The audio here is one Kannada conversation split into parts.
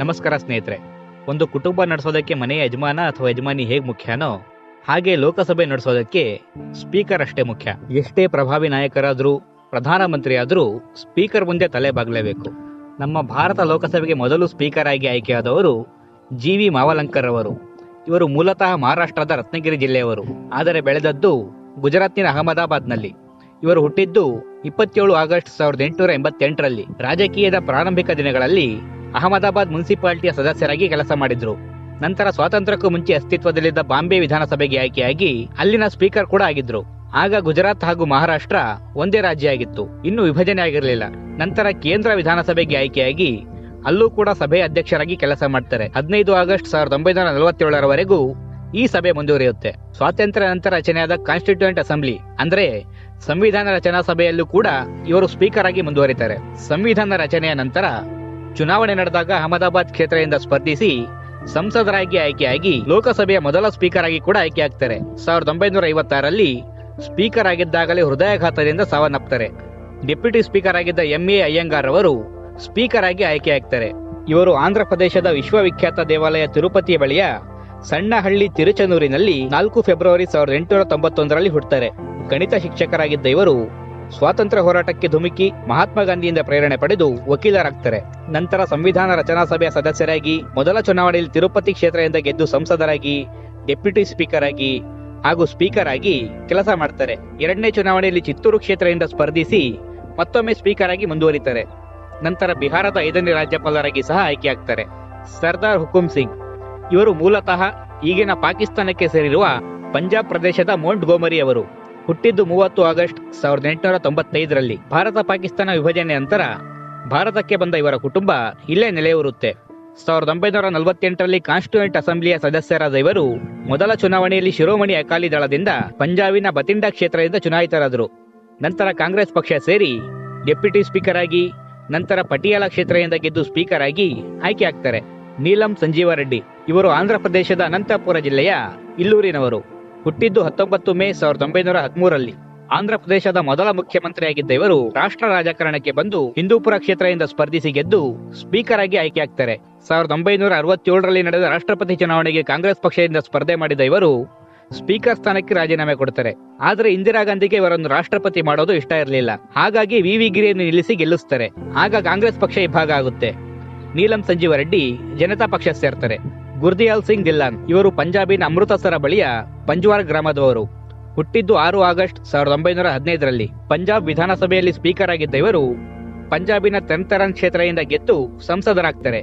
ನಮಸ್ಕಾರ ಸ್ನೇಹಿತರೆ. ಒಂದು ಕುಟುಂಬ ನಡೆಸೋದಕ್ಕೆ ಮನೆಯ ಯಜಮಾನ ಅಥವಾ ಯಜಮಾನಿ ಹೇಗೆ ಮುಖ್ಯನೋ ಹಾಗೆ ಲೋಕಸಭೆ ನಡೆಸೋದಕ್ಕೆ ಸ್ಪೀಕರ್ ಅಷ್ಟೇ ಮುಖ್ಯ. ಎಷ್ಟೇ ಪ್ರಭಾವಿ ನಾಯಕರಾದರೂ ಪ್ರಧಾನಮಂತ್ರಿ ಆದರೂ ಸ್ಪೀಕರ್ ಮುಂದೆ ತಲೆ ಬಾಗಲೇಬೇಕು. ನಮ್ಮ ಭಾರತ ಲೋಕಸಭೆಗೆ ಮೊದಲು ಸ್ಪೀಕರ್ ಆಗಿ ಆಯ್ಕೆಯಾದವರು ಜಿ ವಿ ಮಾವಲಂಕರ್ ಅವರು ಇವರು ಮೂಲತಃ ಮಹಾರಾಷ್ಟ್ರದ ರತ್ನಗಿರಿ ಜಿಲ್ಲೆಯವರು. ಆದರೆ ಬೆಳೆದದ್ದು ಗುಜರಾತಿನ ಅಹಮದಾಬಾದ್ನಲ್ಲಿ. ಇವರು ಹುಟ್ಟಿದ್ದು ಇಪ್ಪತ್ತೇಳು ಆಗಸ್ಟ್ ಸಾವಿರದ ಎಂಟುನೂರ ಎಂಬತ್ತೆಂಟರಲ್ಲಿ. ರಾಜಕೀಯದ ಪ್ರಾರಂಭಿಕ ದಿನಗಳಲ್ಲಿ ಅಹಮದಾಬಾದ್ ಮುನ್ಸಿಪಾಲಿಟಿಯ ಸದಸ್ಯರಾಗಿ ಕೆಲಸ ಮಾಡಿದ್ರು. ನಂತರ ಸ್ವಾತಂತ್ರ್ಯಕ್ಕೂ ಮುಂಚೆ ಅಸ್ತಿತ್ವದಲ್ಲಿದ್ದ ಬಾಂಬೆ ವಿಧಾನಸಭೆಗೆ ಆಯ್ಕೆಯಾಗಿ ಅಲ್ಲಿನ ಸ್ಪೀಕರ್ ಕೂಡ ಆಗಿದ್ರು. ಆಗ ಗುಜರಾತ್ ಹಾಗೂ ಮಹಾರಾಷ್ಟ್ರ ಒಂದೇ ರಾಜ್ಯ ಆಗಿತ್ತು. ಇನ್ನು ವಿಭಜನೆ ಆಗಿರಲಿಲ್ಲ. ನಂತರ ಕೇಂದ್ರ ವಿಧಾನಸಭೆಗೆ ಆಯ್ಕೆಯಾಗಿ ಅಲ್ಲೂ ಕೂಡ ಸಭೆ ಅಧ್ಯಕ್ಷರಾಗಿ ಕೆಲಸ ಮಾಡ್ತಾರೆ. ಹದಿನೈದು ಆಗಸ್ಟ್ ಸಾವಿರದ ಒಂಬೈನೂರ ನಲವತ್ತೇಳರವರೆಗೂ ಈ ಸಭೆ ಮುಂದುವರಿಯುತ್ತೆ. ಸ್ವಾತಂತ್ರ್ಯ ನಂತರ ರಚನೆಯಾದ ಕಾನ್ಸ್ಟಿಟ್ಯೂಂಟ್ ಅಸೆಂಬ್ಲಿ, ಅಂದ್ರೆ ಸಂವಿಧಾನ ರಚನಾ ಸಭೆಯಲ್ಲೂ ಕೂಡ ಇವರು ಸ್ಪೀಕರ್ ಆಗಿ ಮುಂದುವರಿತಾರೆ. ಸಂವಿಧಾನ ರಚನೆಯ ನಂತರ ಚುನಾವಣೆ ನಡೆದಾಗ ಅಹಮದಾಬಾದ್ ಕ್ಷೇತ್ರದಿಂದ ಸ್ಪರ್ಧಿಸಿ ಸಂಸದರಾಗಿ ಆಯ್ಕೆಯಾಗಿ ಲೋಕಸಭೆಯ ಮೊದಲ ಸ್ಪೀಕರ್ ಆಗಿ ಕೂಡ ಆಯ್ಕೆಯಾಗ್ತಾರೆ. ಸಾವಿರದ ಒಂಬೈನೂರ ಐವತ್ತಾರಲ್ಲಿ ಸ್ಪೀಕರ್ ಆಗಿದ್ದಾಗಲೇ ಹೃದಯಾಘಾತದಿಂದ ಸಾವನ್ನಪ್ತಾರೆ ಡೆಪ್ಯೂಟಿ ಸ್ಪೀಕರ್ ಆಗಿದ್ದ ಎಂ ಎ ಅಯ್ಯಂಗಾರ್ ಅವರು ಸ್ಪೀಕರ್ ಆಗಿ ಆಯ್ಕೆಯಾಗ್ತಾರೆ. ಇವರು ಆಂಧ್ರ ಪ್ರದೇಶದ ವಿಶ್ವವಿಖ್ಯಾತ ದೇವಾಲಯ ತಿರುಪತಿಯ ಬಳಿಯ ಸಣ್ಣಹಳ್ಳಿ ತಿರುಚನೂರಿನಲ್ಲಿ ನಾಲ್ಕು ಫೆಬ್ರವರಿ ಸಾವಿರದ ಎಂಟುನೂರ ತೊಂಬತ್ತೊಂದರಲ್ಲಿ ಹುಟ್ಟುತ್ತಾರೆ ಗಣಿತ ಶಿಕ್ಷಕರಾಗಿದ್ದ ಇವರು ಸ್ವಾತಂತ್ರ್ಯ ಹೋರಾಟಕ್ಕೆ ಧುಮುಕಿ ಮಹಾತ್ಮ ಗಾಂಧಿಯಿಂದ ಪ್ರೇರಣೆ ಪಡೆದು ವಕೀಲರಾಗ್ತಾರೆ. ನಂತರ ಸಂವಿಧಾನ ರಚನಾ ಸಭೆಯ ಸದಸ್ಯರಾಗಿ, ಮೊದಲ ಚುನಾವಣೆಯಲ್ಲಿ ತಿರುಪತಿ ಕ್ಷೇತ್ರದಿಂದ ಗೆದ್ದು ಸಂಸದರಾಗಿ, ಡೆಪ್ಯೂಟಿ ಸ್ಪೀಕರ್ ಆಗಿ ಹಾಗೂ ಸ್ಪೀಕರ್ ಆಗಿ ಕೆಲಸ ಮಾಡ್ತಾರೆ. ಎರಡನೇ ಚುನಾವಣೆಯಲ್ಲಿ ಚಿತ್ತೂರು ಕ್ಷೇತ್ರದಿಂದ ಸ್ಪರ್ಧಿಸಿ ಮತ್ತೊಮ್ಮೆ ಸ್ಪೀಕರ್ ಆಗಿ ಮುಂದುವರಿತಾರೆ. ನಂತರ ಬಿಹಾರದ ಐದನೇ ರಾಜ್ಯಪಾಲರಾಗಿ ಸಹ ಆಯ್ಕೆಯಾಗ್ತಾರೆ. ಸರ್ದಾರ್ ಹುಕುಂ ಸಿಂಗ್. ಇವರು ಮೂಲತಃ ಈಗಿನ ಪಾಕಿಸ್ತಾನಕ್ಕೆ ಸೇರಿರುವ ಪಂಜಾಬ್ ಪ್ರದೇಶದ ಮೌಂಟ್ ಗೋಮರಿ ಅವರು ಹುಟ್ಟಿದ್ದು ಮೂವತ್ತು ಆಗಸ್ಟ್ ಸಾವಿರದ ಎಂಟುನೂರ ತೊಂಬತ್ತೈದರಲ್ಲಿ ಭಾರತ ಪಾಕಿಸ್ತಾನ ವಿಭಜನೆ ನಂತರ ಭಾರತಕ್ಕೆ ಬಂದ ಇವರ ಕುಟುಂಬ ಇಲ್ಲೇ ನೆಲೆಯೂರುತ್ತೆ. ಸಾವಿರದ ಒಂಬೈನೂರ ನಲವತ್ತೆಂಟರಲ್ಲಿ ಕಾನ್ಸ್ಟಿಟ್ಯೂಯೆಂಟ್ ಅಸೆಂಬ್ಲಿಯ ಸದಸ್ಯರಾದ ಇವರು ಮೊದಲ ಚುನಾವಣೆಯಲ್ಲಿ ಶಿರೋಮಣಿ ಅಕಾಲಿ ದಳದಿಂದ ಪಂಜಾಬಿನ ಬತಿಂಡಾ ಕ್ಷೇತ್ರದಿಂದ ಚುನಾಯಿತರಾದರು. ನಂತರ ಕಾಂಗ್ರೆಸ್ ಪಕ್ಷ ಸೇರಿ ಡೆಪ್ಯೂಟಿ ಸ್ಪೀಕರ್ ಆಗಿ, ನಂತರ ಪಟಿಯಾಲ ಕ್ಷೇತ್ರದಿಂದ ಗೆದ್ದು ಸ್ಪೀಕರ್ ಆಗಿ ಆಯ್ಕೆಯಾಗ್ತಾರೆ ನೀಲಂ ಸಂಜೀವ ರೆಡ್ಡಿ ಇವರು ಆಂಧ್ರ ಪ್ರದೇಶದ ಅನಂತಪುರ ಜಿಲ್ಲೆಯ ಇಲ್ಲೂರಿನವರು. ಹುಟ್ಟಿದ್ದು ಹತ್ತೊಂಬತ್ತು ಮೇ ಸಾವಿರದ ಒಂಬೈನೂರ ಹದಿಮೂರರಲ್ಲಿ. ಆಂಧ್ರ ಪ್ರದೇಶದ ಮೊದಲ ಮುಖ್ಯಮಂತ್ರಿಯಾಗಿದ್ದ ಇವರು ರಾಷ್ಟ್ರ ರಾಜಕಾರಣಕ್ಕೆ ಬಂದು ಹಿಂದೂಪುರ ಕ್ಷೇತ್ರದಿಂದ ಸ್ಪರ್ಧಿಸಿ ಗೆದ್ದು ಸ್ಪೀಕರ್ ಆಗಿ ಆಯ್ಕೆಯಾಗ್ತಾರೆ ಸಾವಿರದ ಒಂಬೈನೂರ ಅರವತ್ತೇಳರಲ್ಲಿ ನಡೆದ ರಾಷ್ಟ್ರಪತಿ ಚುನಾವಣೆಗೆ ಕಾಂಗ್ರೆಸ್ ಪಕ್ಷದಿಂದ ಸ್ಪರ್ಧೆ ಮಾಡಿದ ಇವರು ಸ್ಪೀಕರ್ ಸ್ಥಾನಕ್ಕೆ ರಾಜೀನಾಮೆ ಕೊಡ್ತಾರೆ. ಆದರೆ ಇಂದಿರಾ ಗಾಂಧಿಗೆ ಇವರನ್ನು ರಾಷ್ಟ್ರಪತಿ ಮಾಡೋದು ಇಷ್ಟ ಇರಲಿಲ್ಲ. ಹಾಗಾಗಿ ವಿ ವಿ ಗಿರಿಯನ್ನು ನಿಲ್ಲಿಸಿ ಗೆಲ್ಲಿಸ್ತಾರೆ. ಆಗ ಕಾಂಗ್ರೆಸ್ ಪಕ್ಷ ಇಬ್ಬಾಗ ಆಗುತ್ತೆ. ನೀಲಂ ಸಂಜೀವ ರೆಡ್ಡಿ ಜನತಾ ಪಕ್ಷ ಸೇರ್ತಾರೆ. ಗುರ್ದಿಯಾಲ್ ಸಿಂಗ್ ದಿಲ್ಲಾನ್, ಇವರು ಪಂಜಾಬಿನ ಅಮೃತಸರ ಬಳಿಯ ಪಂಜ್ವಾರ್ ಗ್ರಾಮದವರು. ಹುಟ್ಟಿದ್ದು ಆರು ಆಗಸ್ಟ್ ಸಾವಿರದ ಒಂಬೈನೂರ ಹದಿನೈದರಲ್ಲಿ. ಪಂಜಾಬ್ ವಿಧಾನಸಭೆಯಲ್ಲಿ ಸ್ಪೀಕರ್ ಆಗಿದ್ದ ಇವರು ಪಂಜಾಬಿನ ತೆನ್ತರನ್ ಕ್ಷೇತ್ರದಿಂದ ಗೆದ್ದು ಸಂಸದರಾಗ್ತಾರೆ.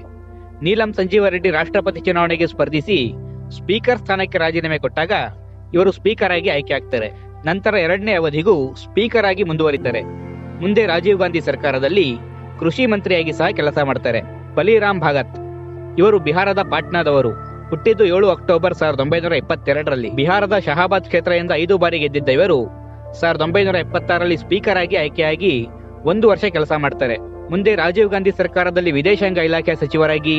ನೀಲಂ ಸಂಜೀವ ರೆಡ್ಡಿ ರಾಷ್ಟ್ರಪತಿ ಚುನಾವಣೆಗೆ ಸ್ಪರ್ಧಿಸಿ ಸ್ಪೀಕರ್ ಸ್ಥಾನಕ್ಕೆ ರಾಜೀನಾಮೆ ಕೊಟ್ಟಾಗ ಇವರು ಸ್ಪೀಕರ್ ಆಗಿ ಆಯ್ಕೆಯಾಗ್ತಾರೆ ನಂತರ ಎರಡನೇ ಅವಧಿಗೂ ಸ್ಪೀಕರ್ ಆಗಿ ಮುಂದುವರಿತಾರೆ. ಮುಂದೆ ರಾಜೀವ್ ಗಾಂಧಿ ಸರ್ಕಾರದಲ್ಲಿ ಕೃಷಿ ಮಂತ್ರಿಯಾಗಿ ಸಹ ಕೆಲಸ ಮಾಡ್ತಾರೆ. ಬಲಿರಾಮ್ ಭಾಗತ್. ಇವರು ಬಿಹಾರದ ಪಾಟ್ನಾದವರು. ಹುಟ್ಟಿದ್ದು ಏಳು ಅಕ್ಟೋಬರ್ ಸಾವಿರದ ಒಂಬೈನೂರ ಇಪ್ಪತ್ತೆರಡರಲ್ಲಿ ಬಿಹಾರದ ಶಹಾಬಾದ್ ಕ್ಷೇತ್ರದಿಂದ ಐದು ಬಾರಿ ಗೆದ್ದಿದ್ದ ಇವರು ಸಾವಿರದ ಒಂಬೈನೂರ ಎಪ್ಪತ್ತಾರರಲ್ಲಿ ಸ್ಪೀಕರ್ ಆಗಿ ಆಯ್ಕೆಯಾಗಿ ಒಂದು ವರ್ಷ ಕೆಲಸ ಮಾಡ್ತಾರೆ. ಮುಂದೆ ರಾಜೀವ್ ಗಾಂಧಿ ಸರ್ಕಾರದಲ್ಲಿ ವಿದೇಶಾಂಗ ಇಲಾಖೆ ಸಚಿವರಾಗಿ,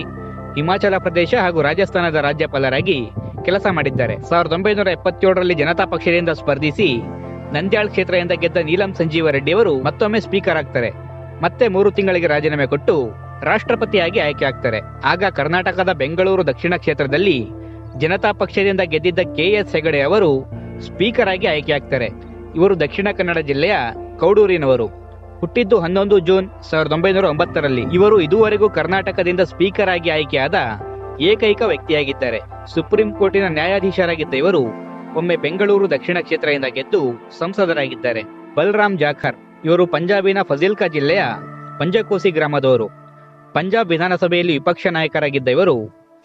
ಹಿಮಾಚಲ ಪ್ರದೇಶ ಹಾಗೂ ರಾಜಸ್ಥಾನದ ರಾಜ್ಯಪಾಲರಾಗಿ ಕೆಲಸ ಮಾಡಿದ್ದಾರೆ. ಸಾವಿರದ ಒಂಬೈನೂರ ಎಪ್ಪತ್ತೇಳರಲ್ಲಿ ಜನತಾ ಪಕ್ಷದಿಂದ ಸ್ಪರ್ಧಿಸಿ ನಂದ್ಯಾಳ್ ಕ್ಷೇತ್ರದಿಂದ ಗೆದ್ದ ನೀಲಂ ಸಂಜೀವ ರೆಡ್ಡಿ ಅವರು ಮತ್ತೊಮ್ಮೆ ಸ್ಪೀಕರ್ ಆಗ್ತಾರೆ. ಮತ್ತೆ ಮೂರು ತಿಂಗಳಿಗೆ ರಾಜೀನಾಮೆ ಕೊಟ್ಟು ರಾಷ್ಟ್ರಪತಿಯಾಗಿ ಆಯ್ಕೆಯಾಗ್ತಾರೆ ಆಗ ಕರ್ನಾಟಕದ ಬೆಂಗಳೂರು ದಕ್ಷಿಣ ಕ್ಷೇತ್ರದಲ್ಲಿ ಜನತಾ ಪಕ್ಷದಿಂದ ಗೆದ್ದಿದ್ದ ಕೆ ಎಸ್ ಹೆಗಡೆ ಅವರು ಸ್ಪೀಕರ್ ಆಗಿ ಆಯ್ಕೆಯಾಗ್ತಾರೆ ಇವರು ದಕ್ಷಿಣ ಕನ್ನಡ ಜಿಲ್ಲೆಯ ಕೌಡೂರಿನವರು. ಹುಟ್ಟಿದ್ದು ಹನ್ನೊಂದು ಜೂನ್ ಸಾವಿರದ ಒಂಬೈನೂರ ಒಂಬತ್ತರಲ್ಲಿ. ಇವರು ಇದುವರೆಗೂ ಕರ್ನಾಟಕದಿಂದ ಸ್ಪೀಕರ್ ಆಗಿ ಆಯ್ಕೆಯಾದ ಏಕೈಕ ವ್ಯಕ್ತಿಯಾಗಿದ್ದಾರೆ. ಸುಪ್ರೀಂ ಕೋರ್ಟಿನ ನ್ಯಾಯಾಧೀಶರಾಗಿದ್ದ ಇವರು ಒಮ್ಮೆ ಬೆಂಗಳೂರು ದಕ್ಷಿಣ ಕ್ಷೇತ್ರದಿಂದ ಗೆದ್ದು ಸಂಸದರಾಗಿದ್ದಾರೆ. ಬಲರಾಮ್ ಜಾಖರ್. ಇವರು ಪಂಜಾಬಿನ ಫಜಿಲ್ಕಾ ಜಿಲ್ಲೆಯ ಪಂಜಕೋಸಿ ಗ್ರಾಮದವರು. ಪಂಜಾಬ್ ವಿಧಾನಸಭೆಯಲ್ಲಿ ವಿಪಕ್ಷ ನಾಯಕರಾಗಿದ್ದ ಇವರು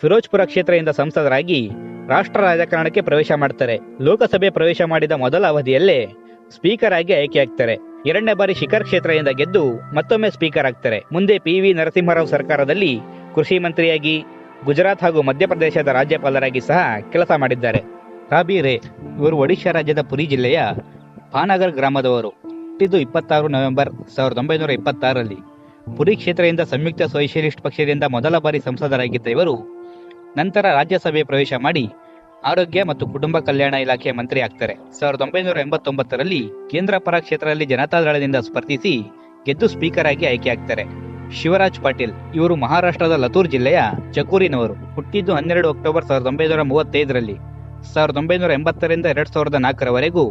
ಫಿರೋಜ್ಪುರ ಕ್ಷೇತ್ರದಿಂದ ಸಂಸದರಾಗಿ ರಾಷ್ಟ್ರ ರಾಜಕಾರಣಕ್ಕೆ ಪ್ರವೇಶ ಮಾಡ್ತಾರೆ. ಲೋಕಸಭೆ ಪ್ರವೇಶ ಮಾಡಿದ ಮೊದಲ ಅವಧಿಯಲ್ಲೇ ಸ್ಪೀಕರ್ ಆಗಿ ಆಯ್ಕೆಯಾಗ್ತಾರೆ. ಎರಡನೇ ಬಾರಿ ಶಿಖರ್ ಕ್ಷೇತ್ರದಿಂದ ಗೆದ್ದು ಮತ್ತೊಮ್ಮೆ ಸ್ಪೀಕರ್ ಆಗ್ತಾರೆ. ಮುಂದೆ ಪಿ ವಿ ನರಸಿಂಹರಾವ್ ಸರ್ಕಾರದಲ್ಲಿ ಕೃಷಿ ಮಂತ್ರಿಯಾಗಿ ಗುಜರಾತ್ ಹಾಗೂ ಮಧ್ಯಪ್ರದೇಶದ ರಾಜ್ಯಪಾಲರಾಗಿ ಸಹ ಕೆಲಸ ಮಾಡಿದ್ದಾರೆ. ರಾಬಿ ರೇ, ಇವರು ಒಡಿಶಾ ರಾಜ್ಯದ ಪುರಿ ಜಿಲ್ಲೆಯ ಪಾನಗರ್ ಗ್ರಾಮದವರು. ಹುಟ್ಟಿದ್ದು ಇಪ್ಪತ್ತಾರು ನವೆಂಬರ್ ಸಾವಿರದ ಒಂಬೈನೂರ ಇಪ್ಪತ್ತಾರರಲ್ಲಿ. ಪುರಿ ಕ್ಷೇತ್ರದಿಂದ ಸಂಯುಕ್ತ ಸೋಷಿಯಲಿಸ್ಟ್ ಪಕ್ಷದಿಂದ ಮೊದಲ ಬಾರಿ ಸಂಸದರಾಗಿದ್ದ ಇವರು ನಂತರ ರಾಜ್ಯಸಭೆ ಪ್ರವೇಶ ಮಾಡಿ ಆರೋಗ್ಯ ಮತ್ತು ಕುಟುಂಬ ಕಲ್ಯಾಣ ಇಲಾಖೆಯ ಮಂತ್ರಿ ಆಗ್ತಾರೆ. ಸಾವಿರದ ಒಂಬೈನೂರ ಎಂಬತ್ತೊಂಬತ್ತರಲ್ಲಿ ಕೇಂದ್ರ ಪರ ಕ್ಷೇತ್ರದಲ್ಲಿ ಜನತಾದಳದಿಂದ ಸ್ಪರ್ಧಿಸಿ ಗೆದ್ದು ಸ್ಪೀಕರ್ ಆಗಿ ಆಯ್ಕೆಯಾಗ್ತಾರೆ ಶಿವರಾಜ್ ಪಾಟೀಲ್ ಇವರು ಮಹಾರಾಷ್ಟ್ರದ ಲತೂರ್ ಜಿಲ್ಲೆಯ ಚಕೂರಿನವರು. ಹುಟ್ಟಿದ್ದು ಹನ್ನೆರಡು ಅಕ್ಟೋಬರ್ ಸಾವಿರದ ಒಂಬೈನೂರ ಮೂವತ್ತೈದರಲ್ಲಿ. ಸಾವಿರದ ಒಂಬೈನೂರ ಎಂಬತ್ತರಿಂದ ಎರಡ್ ಸಾವಿರದ ನಾಲ್ಕರವರೆಗೂ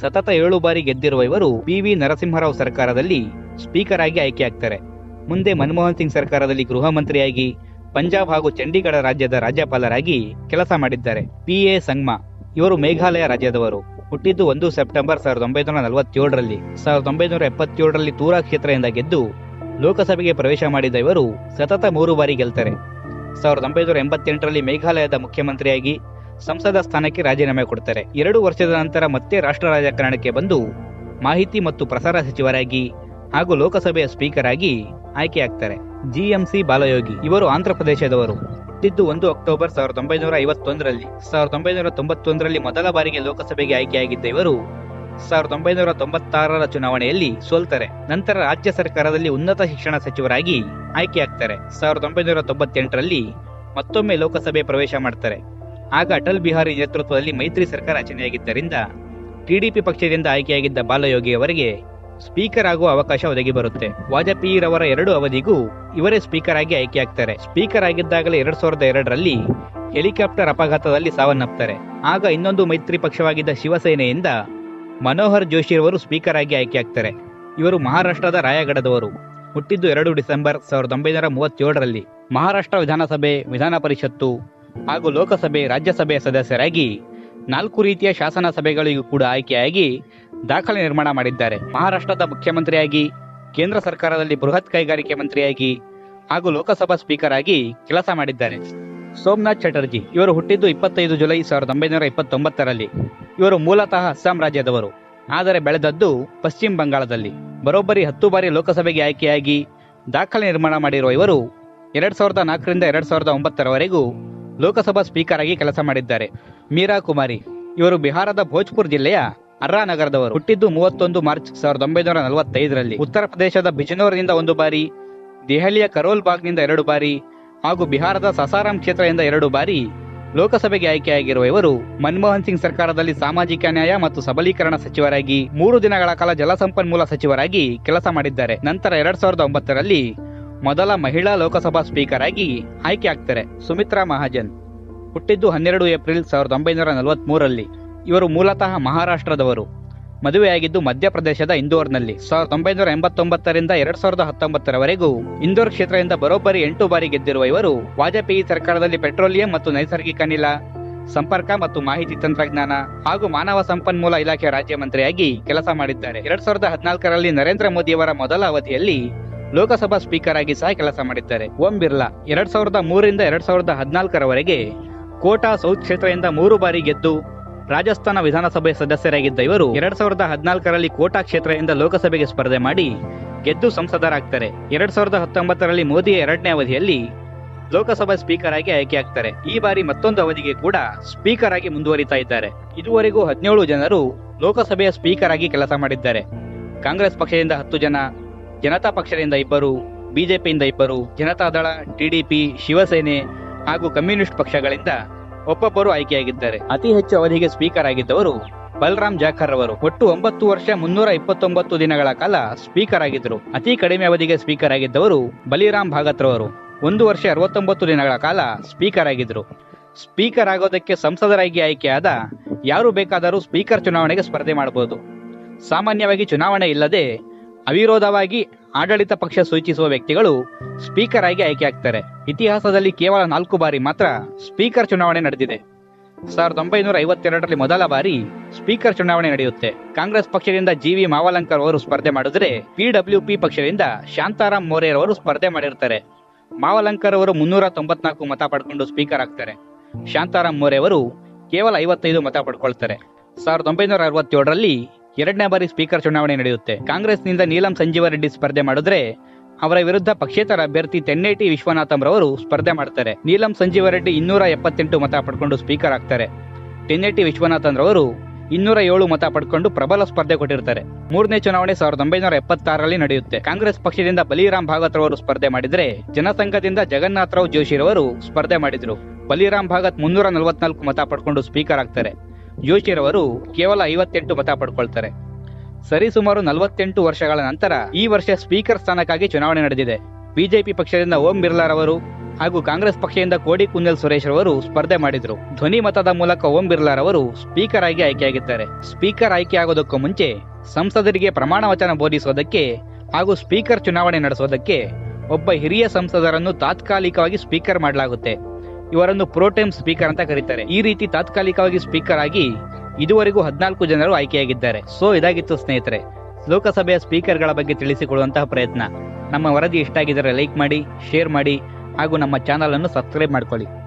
ಸತತ ಏಳು ಬಾರಿ ಗೆದ್ದಿರುವ ಇವರು ಪಿ ನರಸಿಂಹರಾವ್ ಸರ್ಕಾರದಲ್ಲಿ ಸ್ಪೀಕರ್ ಆಗಿ ಆಯ್ಕೆಯಾಗ್ತಾರೆ ಮುಂದೆ ಮನಮೋಹನ್ ಸಿಂಗ್ ಸರ್ಕಾರದಲ್ಲಿ ಗೃಹ ಮಂತ್ರಿಯಾಗಿ, ಪಂಜಾಬ್ ಹಾಗೂ ಚಂಡೀಗಢ ರಾಜ್ಯದ ರಾಜ್ಯಪಾಲರಾಗಿ ಕೆಲಸ ಮಾಡಿದ್ದಾರೆ. ಪಿ. ಎ. ಸಂಗ್ಮಾ, ಇವರು ಮೇಘಾಲಯ ರಾಜ್ಯದವರು. ಹುಟ್ಟಿದ್ದು ಒಂದು ಸೆಪ್ಟೆಂಬರ್ ಸಾವಿರದ ಒಂಬೈನೂರ ನಲವತ್ತೇಳರಲ್ಲಿ. ಸಾವಿರದ ಒಂಬೈನೂರ ಎಪ್ಪತ್ತೇಳರಲ್ಲಿ ತೂರಾ ಕ್ಷೇತ್ರದಿಂದ ಗೆದ್ದು, ಲೋಕಸಭೆಗೆ ಪ್ರವೇಶ ಮಾಡಿದ ಇವರು ಸತತ ಮೂರು ಬಾರಿ ಗೆಲ್ತಾರೆ. ಸಾವಿರದ ಒಂಬೈನೂರ ಎಂಬತ್ತೆಂಟರಲ್ಲಿ ಮೇಘಾಲಯದ ಮುಖ್ಯಮಂತ್ರಿಯಾಗಿ ಸಂಸದ ಸ್ಥಾನಕ್ಕೆ ರಾಜೀನಾಮೆ ಕೊಡ್ತಾರೆ. ಎರಡು ವರ್ಷದ ನಂತರ ಮತ್ತೆ ರಾಷ್ಟ್ರ ರಾಜಕಾರಣಕ್ಕೆ ಬಂದು ಮಾಹಿತಿ ಮತ್ತು ಪ್ರಸಾರ ಸಚಿವರಾಗಿ ಹಾಗೂ ಲೋಕಸಭೆಯ ಸ್ಪೀಕರ್ ಆಗಿ ಆಯ್ಕೆಯಾಗ್ತಾರೆ ಜಿಎಂಸಿ ಬಾಲಯೋಗಿ. ಇವರು ಆಂಧ್ರಪ್ರದೇಶದವರು ಹುಟ್ಟಿದ್ದು ಒಂದು ಅಕ್ಟೋಬರ್ ಸಾವಿರದ ಒಂಬೈನೂರ ಐವತ್ತೊಂದರಲ್ಲಿ. ಸಾವಿರದ ಒಂಬೈನೂರ ತೊಂಬತ್ತೊಂದರಲ್ಲಿ ಮೊದಲ ಬಾರಿಗೆ ಲೋಕಸಭೆಗೆ ಆಯ್ಕೆಯಾಗಿದ್ದ ಇವರು ಸಾವಿರದ ಒಂಬೈನೂರ ತೊಂಬತ್ತಾರರ ಚುನಾವಣೆಯಲ್ಲಿ ಸೋಲ್ತಾರೆ. ನಂತರ ರಾಜ್ಯ ಸರ್ಕಾರದಲ್ಲಿ ಉನ್ನತ ಶಿಕ್ಷಣ ಸಚಿವರಾಗಿ ಆಯ್ಕೆಯಾಗ್ತಾರೆ ಸಾವಿರದ ಒಂಬೈನೂರ ತೊಂಬತ್ತೆಂಟರಲ್ಲಿ ಮತ್ತೊಮ್ಮೆ ಲೋಕಸಭೆ ಪ್ರವೇಶ ಮಾಡ್ತಾರೆ. ಆಗ ಅಟಲ್ ಬಿಹಾರಿ ನೇತೃತ್ವದಲ್ಲಿ ಮೈತ್ರಿ ಸರ್ಕಾರ ರಚನೆಯಾಗಿದ್ದರಿಂದ ಟಿಡಿಪಿ ಪಕ್ಷದಿಂದ ಆಯ್ಕೆಯಾಗಿದ್ದ ಬಾಲಯೋಗಿ ಅವರಿಗೆ ಸ್ಪೀಕರ್ ಆಗುವ ಅವಕಾಶ ಒದಗಿ ಬರುತ್ತೆ. ವಾಜಪೇಯಿರವರ ಎರಡು ಅವಧಿಗೂ ಇವರೇ ಸ್ಪೀಕರ್ ಆಗಿ ಆಯ್ಕೆಯಾಗ್ತಾರೆ. ಸ್ಪೀಕರ್ ಆಗಿದ್ದಾಗಲೇ ಎರಡ್ ಸಾವಿರದ ಎರಡರಲ್ಲಿ ಹೆಲಿಕಾಪ್ಟರ್ ಅಪಘಾತದಲ್ಲಿ ಸಾವನ್ನಪ್ತಾರೆ. ಆಗ ಇನ್ನೊಂದು ಮೈತ್ರಿ ಪಕ್ಷವಾಗಿದ್ದ ಶಿವಸೇನೆಯಿಂದ ಮನೋಹರ್ ಜೋಶಿ ಅವರು ಸ್ಪೀಕರ್ ಆಗಿ ಆಯ್ಕೆಯಾಗ್ತಾರೆ. ಇವರು ಮಹಾರಾಷ್ಟ್ರದ ರಾಯಗಡದವರು. ಹುಟ್ಟಿದ್ದು ಎರಡು ಡಿಸೆಂಬರ್ ಸಾವಿರದ ಒಂಬೈನೂರ ಮೂವತ್ತೇಳರಲ್ಲಿ ಮಹಾರಾಷ್ಟ್ರ ವಿಧಾನಸಭೆ, ವಿಧಾನ ಪರಿಷತ್ತು ಹಾಗೂ ಲೋಕಸಭೆ, ರಾಜ್ಯಸಭೆಯ ಸದಸ್ಯರಾಗಿ ನಾಲ್ಕು ರೀತಿಯ ಶಾಸನ ಸಭೆಗಳಿಗೂ ಕೂಡ ಆಯ್ಕೆಯಾಗಿ ದಾಖಲೆ ನಿರ್ಮಾಣ ಮಾಡಿದ್ದಾರೆ. ಮಹಾರಾಷ್ಟ್ರದ ಮುಖ್ಯಮಂತ್ರಿಯಾಗಿ, ಕೇಂದ್ರ ಸರ್ಕಾರದಲ್ಲಿ ಬೃಹತ್ ಕೈಗಾರಿಕೆ ಮಂತ್ರಿಯಾಗಿ ಹಾಗೂ ಲೋಕಸಭಾ ಸ್ಪೀಕರ್ ಆಗಿ ಕೆಲಸ ಮಾಡಿದ್ದಾರೆ. ಸೋಮನಾಥ್ ಚಟರ್ಜಿ, ಇವರು ಹುಟ್ಟಿದ್ದು ಇಪ್ಪತ್ತೈದು ಜುಲೈ ಸಾವಿರದ ಒಂಬೈನೂರ ಇಪ್ಪತ್ತೊಂಬತ್ತರಲ್ಲಿ. ಇವರು ಮೂಲತಃ ಅಸ್ಸಾಂ ರಾಜ್ಯದವರು. ಆದರೆ ಬೆಳೆದದ್ದು ಪಶ್ಚಿಮ ಬಂಗಾಳದಲ್ಲಿ. ಬರೋಬ್ಬರಿ ಹತ್ತು ಬಾರಿ ಲೋಕಸಭೆಗೆ ಆಯ್ಕೆಯಾಗಿ ದಾಖಲೆ ನಿರ್ಮಾಣ ಮಾಡಿರುವ ಇವರು ಎರಡ್ ಸಾವಿರದ ನಾಲ್ಕರಿಂದ ಎರಡ್ ಸಾವಿರದ ಒಂಬತ್ತರವರೆಗೂ ಲೋಕಸಭಾ ಸ್ಪೀಕರ್ ಆಗಿ ಕೆಲಸ ಮಾಡಿದ್ದಾರೆ. ಮೀರಾ ಕುಮಾರಿ, ಇವರು ಬಿಹಾರದ ಭೋಜ್ಪುರ್ ಜಿಲ್ಲೆಯ ಅರ್ರಾ ನಗರದವರು. ಹುಟ್ಟಿದ್ದು ಮೂವತ್ತೊಂದು ಮಾರ್ಚ್ ಸಾವಿರದ ಒಂಬೈನೂರ ನಲವತ್ತೈದರಲ್ಲಿ. ಉತ್ತರ ಪ್ರದೇಶದ ಬಿಜನೋರ್ನಿಂದ ಒಂದು ಬಾರಿ, ದೆಹಲಿಯ ಕರೋಲ್ ಬಾಗ್ನಿಂದ ಎರಡು ಬಾರಿ, ಹಾಗೂ ಬಿಹಾರದ ಸಸಾರಾಂ ಕ್ಷೇತ್ರದಿಂದ ಎರಡು ಬಾರಿ ಲೋಕಸಭೆಗೆ ಆಯ್ಕೆಯಾಗಿರುವ ಇವರು ಮನಮೋಹನ್ ಸಿಂಗ್ ಸರ್ಕಾರದಲ್ಲಿ ಸಾಮಾಜಿಕ ನ್ಯಾಯ ಮತ್ತು ಸಬಲೀಕರಣ ಸಚಿವರಾಗಿ, ಮೂರು ದಿನಗಳ ಕಾಲ ಜಲಸಂಪನ್ಮೂಲ ಸಚಿವರಾಗಿ ಕೆಲಸ ಮಾಡಿದ್ದಾರೆ. ನಂತರ ಎರಡ್ ಸಾವಿರದ ಒಂಬತ್ತರಲ್ಲಿ ಮೊದಲ ಮಹಿಳಾ ಲೋಕಸಭಾ ಸ್ಪೀಕರ್ ಆಗಿ ಆಯ್ಕೆ ಆಗ್ತಾರೆ ಸುಮಿತ್ರಾ ಮಹಾಜನ್. ಹುಟ್ಟಿದ್ದು ಹನ್ನೆರಡು ಏಪ್ರಿಲ್ ಸಾವಿರದ ಒಂಬೈನೂರ ನಲವತ್ಮೂರಲ್ಲಿ ಇವರು ಮೂಲತಃ ಮಹಾರಾಷ್ಟ್ರದವರು. ಮದುವೆಯಾಗಿದ್ದು ಮಧ್ಯಪ್ರದೇಶದ ಇಂದೋರ್ನಲ್ಲಿ. ಸಾವಿರದ ಒಂಬೈನೂರ ಎಂಬತ್ತೊಂಬತ್ತರಿಂದ ಎರಡ್ ಸಾವಿರದ ಹತ್ತೊಂಬತ್ತರವರೆಗೂ ಇಂದೋರ್ ಕ್ಷೇತ್ರದಿಂದ ಬರೋಬ್ಬರಿ ಎಂಟು ಬಾರಿ ಗೆದ್ದಿರುವ ಇವರು ವಾಜಪೇಯಿ ಸರ್ಕಾರದಲ್ಲಿ ಪೆಟ್ರೋಲಿಯಂ ಮತ್ತು ನೈಸರ್ಗಿಕ ಅನಿಲ, ಸಂಪರ್ಕ ಮತ್ತು ಮಾಹಿತಿ ತಂತ್ರಜ್ಞಾನ ಹಾಗೂ ಮಾನವ ಸಂಪನ್ಮೂಲ ಇಲಾಖೆ ರಾಜ್ಯ ಮಂತ್ರಿಯಾಗಿ ಕೆಲಸ ಮಾಡಿದ್ದಾರೆ. ಎರಡ್ ಸಾವಿರದ ಹದಿನಾಲ್ಕರಲ್ಲಿ ನರೇಂದ್ರ ಮೋದಿಯವರ ಮೊದಲ ಅವಧಿಯಲ್ಲಿ ಲೋಕಸಭಾ ಸ್ಪೀಕರ್ ಆಗಿ ಸಹ ಕೆಲಸ ಮಾಡಿದ್ದಾರೆ. ಓಂ ಬಿರ್ಲಾ, ಎರಡ್ ಸಾವಿರದ ಮೂರರಿಂದ ಎರಡ್ ಸಾವಿರದ ಹದಿನಾಲ್ಕರವರೆಗೆ ಕೋಟಾ ಸೌತ್ ಕ್ಷೇತ್ರದಿಂದ ಮೂರು ಬಾರಿ ಗೆದ್ದು ರಾಜಸ್ಥಾನ ವಿಧಾನಸಭೆ ಸದಸ್ಯರಾಗಿದ್ದ ಇವರು ಎರಡ್ ಸಾವಿರದ ಹದಿನಾಲ್ಕರಲ್ಲಿ ಕೋಟಾ ಕ್ಷೇತ್ರದಿಂದ ಲೋಕಸಭೆಗೆ ಸ್ಪರ್ಧೆ ಮಾಡಿ ಗೆದ್ದು ಸಂಸದರಾಗ್ತಾರೆ. ಎರಡ್ ಸಾವಿರದ ಹತ್ತೊಂಬತ್ತರಲ್ಲಿ ಮೋದಿಯ ಎರಡನೇ ಅವಧಿಯಲ್ಲಿ ಲೋಕಸಭಾ ಸ್ಪೀಕರ್ ಆಗಿ ಆಯ್ಕೆಯಾಗ್ತಾರೆ. ಈ ಬಾರಿ ಮತ್ತೊಂದು ಅವಧಿಗೆ ಕೂಡ ಸ್ಪೀಕರ್ ಆಗಿ ಮುಂದುವರಿತಾ ಇದ್ದಾರೆ. ಇದುವರೆಗೂ ಹದಿನೇಳು ಜನರು ಲೋಕಸಭೆಯ ಸ್ಪೀಕರ್ ಆಗಿ ಕೆಲಸ ಮಾಡಿದ್ದಾರೆ. ಕಾಂಗ್ರೆಸ್ ಪಕ್ಷದಿಂದ ಹತ್ತು ಜನ ಜನತಾ ಪಕ್ಷದಿಂದ ಇಬ್ಬರು, ಬಿಜೆಪಿಯಿಂದ ಇಬ್ಬರು ಜನತಾದಳ ಟಿಡಿಪಿ ಶಿವಸೇನೆ ಹಾಗೂ ಕಮ್ಯುನಿಸ್ಟ್ ಪಕ್ಷಗಳಿಂದ ಒಬ್ಬೊಬ್ಬರು ಆಯ್ಕೆಯಾಗಿದ್ದಾರೆ. ಅತಿ ಹೆಚ್ಚು ಅವಧಿಗೆ ಸ್ಪೀಕರ್ ಆಗಿದ್ದವರು ಬಲರಾಮ್ ಜಾಖರ್ ಅವರು ಒಟ್ಟು ಒಂಬತ್ತು ವರ್ಷ ಮುನ್ನೂರ ಇಪ್ಪತ್ತೊಂಬತ್ತು ದಿನಗಳ ಕಾಲ ಸ್ಪೀಕರ್ ಆಗಿದ್ದರು. ಅತಿ ಕಡಿಮೆ ಅವಧಿಗೆ ಸ್ಪೀಕರ್ ಆಗಿದ್ದವರು ಬಲಿರಾಮ್ ಭಾಗತ್ ರವರು. ಒಂದು ವರ್ಷ ಅರವತ್ತೊಂಬತ್ತು ದಿನಗಳ ಕಾಲ ಸ್ಪೀಕರ್ ಆಗಿದ್ದರು. ಸ್ಪೀಕರ್ ಆಗೋದಕ್ಕೆ ಸಂಸದರಾಗಿ ಆಯ್ಕೆಯಾದ ಯಾರು ಬೇಕಾದರೂ ಸ್ಪೀಕರ್ ಚುನಾವಣೆಗೆ ಸ್ಪರ್ಧೆ ಮಾಡಬಹುದು. ಸಾಮಾನ್ಯವಾಗಿ ಚುನಾವಣೆ ಇಲ್ಲದೆ ಅವಿರೋಧವಾಗಿ ಆಡಳಿತ ಪಕ್ಷ ಸೂಚಿಸುವ ವ್ಯಕ್ತಿಗಳು ಸ್ಪೀಕರ್ ಆಗಿ ಆಯ್ಕೆಯಾಗ್ತಾರೆ. ಇತಿಹಾಸದಲ್ಲಿ ಕೇವಲ ನಾಲ್ಕು ಬಾರಿ ಮಾತ್ರ ಸ್ಪೀಕರ್ ಚುನಾವಣೆ ನಡೆದಿದೆ. ಸಾವಿರದ ಒಂಬೈನೂರ ಐವತ್ತೆರಡರಲ್ಲಿ ಮೊದಲ ಬಾರಿ ಸ್ಪೀಕರ್ ಚುನಾವಣೆ ನಡೆಯುತ್ತೆ. ಕಾಂಗ್ರೆಸ್ ಪಕ್ಷದಿಂದ ಜಿ ವಿ ಮಾವಲಂಕರ್ ಅವರು ಸ್ಪರ್ಧೆ ಮಾಡಿದ್ರೆ ಪಿಡಬ್ಲ್ಯೂಪಿ ಪಕ್ಷದಿಂದ ಶಾಂತಾರಾಮ್ ಮೋರೇರ್ ಅವರು ಸ್ಪರ್ಧೆ ಮಾಡಿರ್ತಾರೆ. ಮಾವಲಂಕರ್ ಅವರು ಮುನ್ನೂರ ತೊಂಬತ್ನಾಲ್ಕು ಮತ ಪಡ್ಕೊಂಡು ಸ್ಪೀಕರ್ ಆಗ್ತಾರೆ. ಶಾಂತಾರಾಮ್ ಮೋರೆ ಅವರು ಕೇವಲ ಐವತ್ತೈದು ಮತ ಪಡ್ಕೊಳ್ತಾರೆ. ಸಾವಿರದ ಒಂಬೈನೂರ ಅರವತ್ತೇಳರಲ್ಲಿ ಎರಡನೇ ಬಾರಿ ಸ್ಪೀಕರ್ ಚುನಾವಣೆ ನಡೆಯುತ್ತೆ. ಕಾಂಗ್ರೆಸ್ನಿಂದ ನೀಲಂ ಸಂಜೀವ ರೆಡ್ಡಿ ಸ್ಪರ್ಧೆ ಮಾಡಿದ್ರೆ ಅವರ ವಿರುದ್ಧ ಪಕ್ಷೇತರ ಅಭ್ಯರ್ಥಿ ತೆನ್ನೇಟಿ ವಿಶ್ವನಾಥಂ ರವರು ಸ್ಪರ್ಧೆ ಮಾಡ್ತಾರೆ. ನೀಲಂ ಸಂಜೀವ ರೆಡ್ಡಿ ಇನ್ನೂರ ಎಪ್ಪತ್ತೆಂಟು ಮತ ಪಡ್ಕೊಂಡು ಸ್ಪೀಕರ್ ಆಗ್ತಾರೆ. ತೆನ್ನೇಟಿ ವಿಶ್ವನಾಥನ್ ರವರು ಇನ್ನೂರ ಏಳು ಮತ ಪಡ್ಕೊಂಡು ಪ್ರಬಲ ಸ್ಪರ್ಧೆ ಕೊಟ್ಟಿರ್ತಾರೆ. ಮೂರನೇ ಚುನಾವಣೆ ಸಾವಿರದ ಒಂಬೈನೂರ ಎಪ್ಪತ್ತಾರರಲ್ಲಿ ನಡೆಯುತ್ತೆ. ಕಾಂಗ್ರೆಸ್ ಪಕ್ಷದಿಂದ ಬಲಿರಾಮ್ ಭಾಗತ್ ರವರು ಸ್ಪರ್ಧೆ ಮಾಡಿದ್ರೆ ಜನಸಂಘದಿಂದ ಜಗನ್ನಾಥರಾವ್ ಜೋಶಿರವರು ಸ್ಪರ್ಧೆ ಮಾಡಿದ್ರು. ಬಲಿರಾಮ್ ಭಾಗತ್ ಮುನ್ನೂರ ನಲವತ್ನಾಲ್ಕು ಮತ ಪಡ್ಕೊಂಡು ಸ್ಪೀಕರ್ ಆಗ್ತಾರೆ. ಜೋಶಿರವರು ಕೇವಲ ಐವತ್ತೆಂಟು ಮತ ಪಡ್ಕೊಳ್ತಾರೆ. ಸರಿಸುಮಾರು ನಲವತ್ತೆಂಟು ವರ್ಷಗಳ ನಂತರ ಈ ವರ್ಷ ಸ್ಪೀಕರ್ ಸ್ಥಾನಕ್ಕಾಗಿ ಚುನಾವಣೆ ನಡೆದಿದೆ. ಬಿಜೆಪಿ ಪಕ್ಷದಿಂದ ಓಂ ಬಿರ್ಲಾರವರು ಹಾಗೂ ಕಾಂಗ್ರೆಸ್ ಪಕ್ಷದಿಂದ ಕೋಡಿ ಕುಂದಲ್ ಸುರೇಶ್ ರವರು ಸ್ಪರ್ಧೆ ಮಾಡಿದ್ರು. ಧ್ವನಿ ಮತದ ಮೂಲಕ ಓಂ ಬಿರ್ಲಾರವರು ಸ್ಪೀಕರ್ ಆಗಿ ಆಯ್ಕೆಯಾಗಿದ್ದಾರೆ. ಸ್ಪೀಕರ್ ಆಯ್ಕೆಯಾಗೋದಕ್ಕೂ ಮುಂಚೆ ಸಂಸದರಿಗೆ ಪ್ರಮಾಣ ವಚನ ಬೋಧಿಸೋದಕ್ಕೆ ಹಾಗೂ ಸ್ಪೀಕರ್ ಚುನಾವಣೆ ನಡೆಸೋದಕ್ಕೆ ಒಬ್ಬ ಹಿರಿಯ ಸಂಸದರನ್ನು ತಾತ್ಕಾಲಿಕವಾಗಿ ಸ್ಪೀಕರ್ ಮಾಡಲಾಗುತ್ತೆ. ಇವರನ್ನು ಪ್ರೋಟೆಮ್ ಸ್ಪೀಕರ್ ಅಂತ ಕರೀತಾರೆ. ಈ ರೀತಿ ತಾತ್ಕಾಲಿಕವಾಗಿ ಸ್ಪೀಕರ್ ಆಗಿ ಇದುವರೆಗೂ ಹದಿನಾಲ್ಕು ಜನರು ಆಯ್ಕೆಯಾಗಿದ್ದಾರೆ. ಸೊ, ಇದಾಗಿತ್ತು ಸ್ನೇಹಿತರೆ. ಲೋಕಸಭೆಯ ಸ್ಪೀಕರ್ಗಳ ಬಗ್ಗೆ ತಿಳಿಸಿಕೊಡುವಂತಹ ಪ್ರಯತ್ನ. ನಮ್ಮ ವರದಿ ಇಷ್ಟ ಆಗಿದ್ದರೆ ಲೈಕ್ ಮಾಡಿ, ಶೇರ್ ಮಾಡಿ ಹಾಗೂ ನಮ್ಮ ಚಾನಲ್ ಅನ್ನು ಸಬ್ಸ್ಕ್ರೈಬ್ ಮಾಡ್ಕೊಳ್ಳಿ.